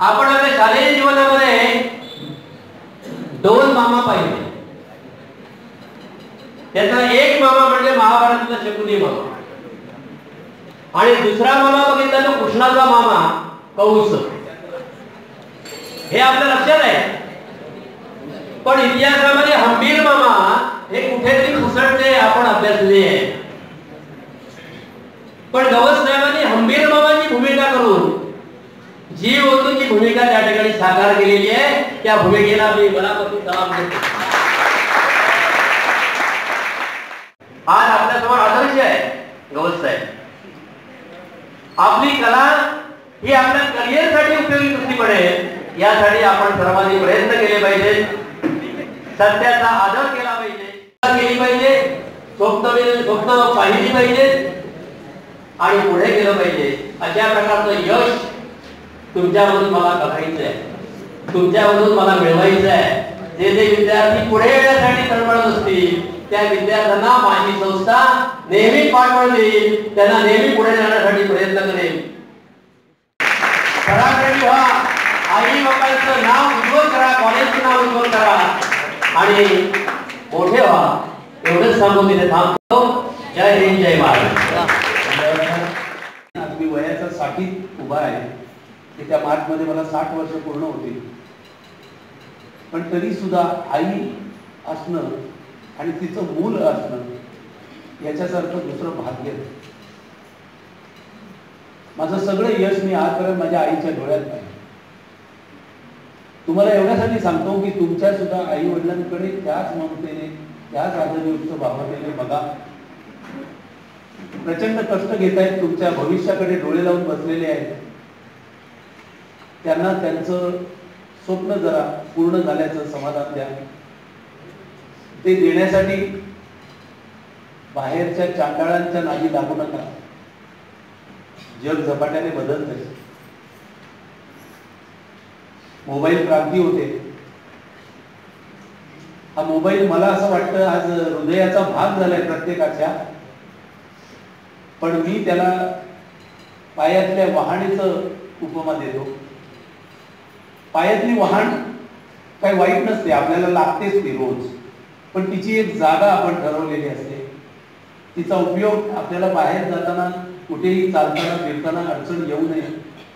आपण आपल्या शालेय जीवनामध्ये दोन मामा पाहिले. त्याचा एक मामा म्हणजे महाभारताचा शकुनी मामा. आणि दुसरा मामा बघितला तो कृष्णाचा मामा कौस. हे आपल्या लक्षात आहे. पण इतिहासामध्ये हंबीर मामा हे कुठेतरी खुसटले आपण अभ्यासले आहे. पण गवस साहेबांनी हंबीर मामाची भूमिका करून जी वस्तूची भूमिका त्या ठिकाणी साकार केलेली आहे. त्या भूमिकेला मी मनापासून जबाब देतो. आज आपल्यासमोर आदर्श आहे गवत साहेब. आपली कला ही आपल्या करिअरसाठी उपयोगी कसली पडेल यासाठी आपण सर्वांनी प्रयत्न केले पाहिजे. सत्याचा आदर केला पाहिजे. केली पाहिजे. स्वप्न स्वप्न पाहिली पाहिजे. आणि पुढे गेलं पाहिजे. अशा प्रकारचं यश तुमच्यामधून मला बघायचं आहे तुमच्यामधून मला मिळवायचं आहे जे जे विद्यार्थी पुढे येण्यासाठी तळमळत असतील त्या विद्यार्थ्यांना माझी संस्था नेहमी पाठबळ देईल त्यांना नेहमी पुढे जाण्यासाठी प्रयत्न करेल सरासरी व्हा आई बाबांचं नाव उज्ज्वल करा कॉलेजचं नाव उज्ज्वल करा. आणि मोठे व्हा. एवढंच सांगून मी थांबतो. जय हिंद जय महाराज तुम्ही वयाच्या साठी उभा आहे. की त्या मार्चमध्ये मला साठ वर्ष पूर्ण होतील. पण तरी सुद्धा आई असणं आणि तिचं मूल असणं याच्यासारखं दुसरं भाग्य माझं सगळं यश मी आजपर्यंत माझ्या आईच्या डोळ्यात पाहिजे तुम्हाला एवढ्यासाठी सांगतो की तुमच्या सुद्धा आई वडिलांकडे त्याच ममतेने त्याच आदरयुक्त भावनेने बघा. प्रचंड कष्ट घेत आहेत तुमच्या भविष्याकडे डोळे लावून बसलेले आहेत. त्यांना त्यांचं स्वप्न जरा पूर्ण झाल्याचं समाधान द्या. ते देण्यासाठी बाहेरच्या चांडाळांच्या नादी लागू नका. जग झपाट्याने बदलत मोबाईल क्रांती होते. हा मोबाईल मला असं वाटतं आज हृदयाचा भाग झालाय प्रत्येकाच्या. पण मी त्याला पायातल्या वहाणीचं उपमा देतो. पायातली वाहन काही वाईट नसते आपल्याला लागतेच ती रोज. पण तिची एक जागा आपण ठरवलेली असते. तिचा उपयोग आपल्याला बाहेर जाताना कुठेही चालताना फिरताना अडचण येऊ नये.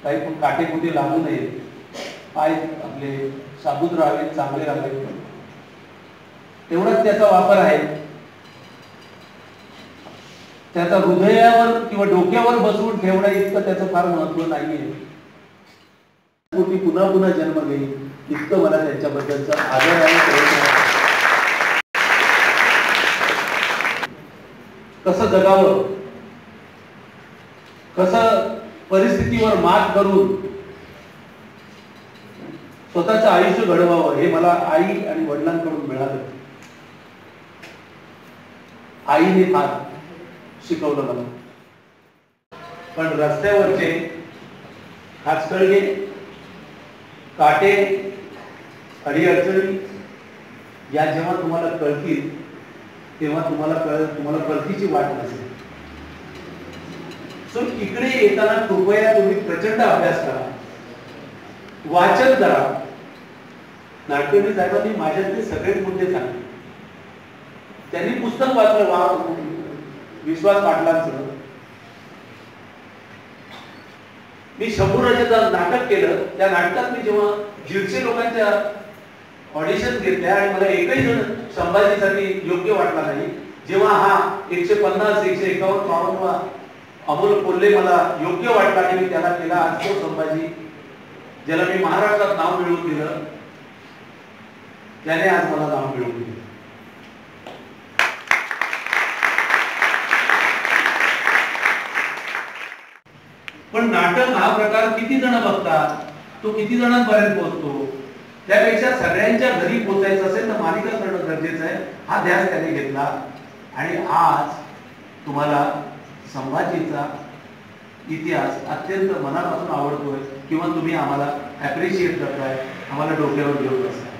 काही पण काटे कुठे लागू नये. पाय आपले साबूत राहावे चांगले राहावे तेवढाच त्याचा वापर आहे. त्याचा हृदयावर किंवा डोक्यावर बसवून ठेवणं इतकं त्याचं फार महत्त्व नाहीये. मी पुन्हा पुन्हा जन्म घेईल इतकं मला त्यांच्याबद्दलचा आदर आहे. प्रयत्न कसं जगावं? कसं परिस्थितीवर मात करून स्वतःचं आयुष्य घडवावं हे मला आई आणि वडिलांकडून मिळालं. आईने फार शिकवलं मला. पण रस्त्यावरचे खाचकळगे काटे अडीअडचणी या जेव्हा तुम्हाला कळतील तेव्हा तुम्हाला कळ तुम्हाला परतीची वाट नसेल. सो इकडे येताना कृपया तुम्ही प्रचंड अभ्यास करा. वाचन करा. नाट्यवली साहेबांनी माझ्यातले सगळेच मुद्दे सांगले त्यांनी पुस्तक वाचलं वा विश्वास पाटलांचं. मी शंभूराजाचं नाटक केलं. त्या नाटकात मी जेव्हा दीडशे लोकांच्या ऑडिशन घेतल्या आणि मला एकही जण संभाजीसाठी योग्य वाटला नाही जेव्हा हा एकशे पन्नास एकशे एकावन्न पावनवा अमोल कोल्हे मला योग्य वाटला आणि मी त्याला केला. आज तो संभाजी ज्याला मी महाराष्ट्रात नाव मिळवून दिलं त्याने आज मला नाव मिळवून दिलं. पण नाटक हा प्रकार किती जण बघतात? तो किती जणांपर्यंत पोहोचतो? त्यापेक्षा सगळ्यांच्या घरी पोचायचं असेल तर मालिका करणं गरजेचं आहे. हा ध्यास त्याने घेतला. आणि आज तुम्हाला संभाजीचा इतिहास अत्यंत मनापासून आवडतोय किंवा तुम्ही आम्हाला अप्रिशिएट करताय आम्हाला डोक्यावर घेऊन बसताय.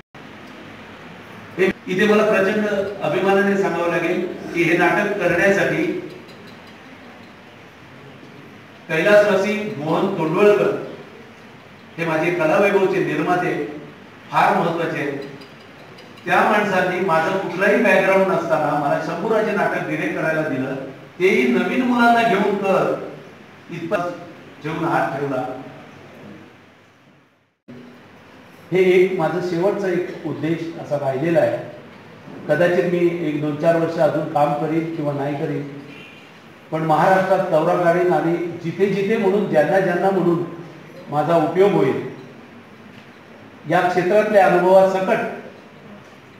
इथे मला प्रचंड अभिमानाने सांगावं लागेल की हे नाटक करण्यासाठी कैलासवासी मोहन तोंडवळकर हे माझे कलावैभवचे निर्माते फार महत्त्वाचे आहेत. त्या माणसांनी माझं कुठलाही बॅकग्राऊंड नसताना मला शंभूराचे नाटक डिरेक्ट करायला दिलं. तेही नवीन मुलांना घेऊन कर. इतपत जेवून हात ठेवला. हे एक माझं शेवटचा एक उद्देश असा राहिलेला आहे. कदाचित मी एक दोन चार वर्ष अजून काम करीन किंवा नाही करीन. पण महाराष्ट्रात दौरा काढीन आणि जिथे जिथे म्हणून ज्यांना ज्यांना म्हणून माझा उपयोग होईल या क्षेत्रातल्या अनुभवासकट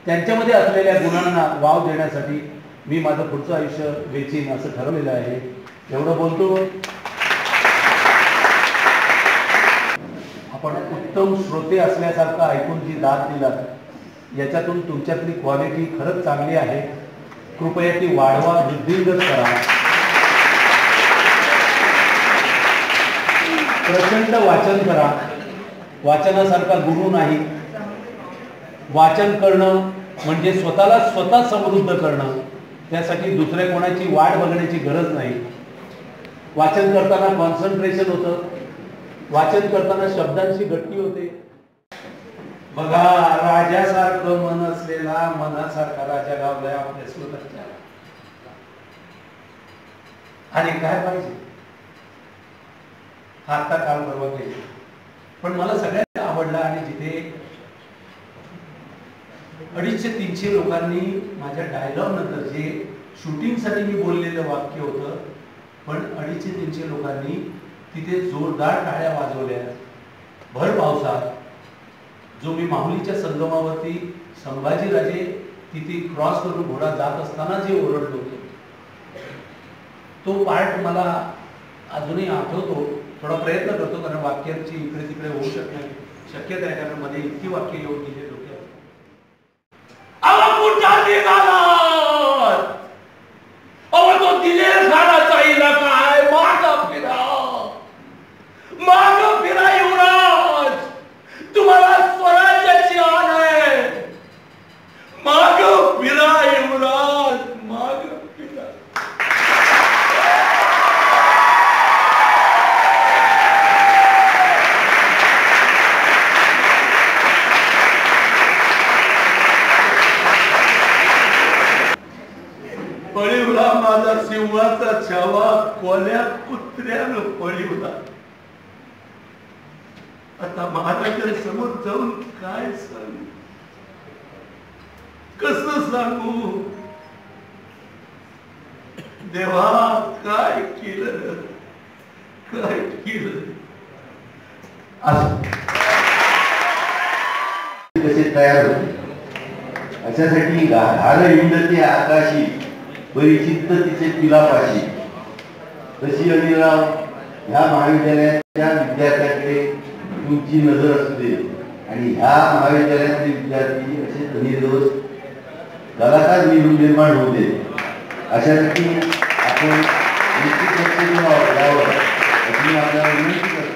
त्यांच्यामध्ये असलेल्या गुणांना वाव देण्यासाठी मी माझं पुढचं आयुष्य वेचीन असं ठरवलेलं आहे. एवढं बोलतो. आपण उत्तम श्रोते असल्यासारखं ऐकून जी दाद दिलात याच्यातून तुमच्यातली क्वालिटी खरंच चांगली आहे. कृपया ती वाढवा वृद्धिंगत करा. प्रचंड वाचन करा. वाचनासारखा गुरु नाही. वाचन करणं म्हणजे स्वतःला स्वतः समृद्ध करणं. त्यासाठी दुसऱ्या कोणाची वाट बघण्याची गरज नाही. वाचन करताना कॉन्सन्ट्रेशन होतं. वाचन करताना शब्दांची गट्टी होते. बघा राजासारखं मन असलेला मनासारखा राजा गावलाय आपल्या स्वतःच्या आणि काय पाहिजे? हा आता काल परवा केली. पण मला सगळ्यात आवडला आणि जिथे अडीचशे तीनशे लोकांनी माझ्या डायलॉग नंतर जे शूटिंगसाठी मी बोललेलं वाक्य होतं पण अडीचशे तीनशे लोकांनी तिथे जोरदार टाळ्या वाजवल्या. भर पावसात जो मी माहुलीच्या संगमावरती संभाजीराजे तिथे क्रॉस करून घोडा जात असताना जे ओरडलो होतो तो पार्ट मला अजूनही आठवतो. थोडा प्रयत्न करतो कारण वाक्यांची इकडे तिकडे होऊ शकते शक्यता आहे कारण मध्ये इतकी वाक्य येऊन गेले डोक्यात अहो कुठं निघालात? अहो तो दिलेर खानाचा इलाका आहे माग फिरा माग फिरा युवराज तुम्हाला स्वराज्याची आण आहे माग फिरा युवराज माग फिरा पळिवला देवाचा छावा कोल्या कुत्र्यानं पळिवला आता महाराजांच्या समोर जाऊन काय सांगू? कस सांगू? देवा काय केलं? काय केलं? कसे तयार होते? अशासाठी घाल इंद्रते आकाशी. परिचित्त तिचे पिलापाशी तशी अनिराव ह्या महाविद्यालयाच्या विद्यार्थ्याकडे तुमची नजर असू दे. आणि ह्या महाविद्यालयातले विद्यार्थी असे निर्दोष कलाकार मिळून निर्माण होते अशा अशासाठी आपण निश्चित लक्ष द्यावं अशी आपल्याला विनंती करतो.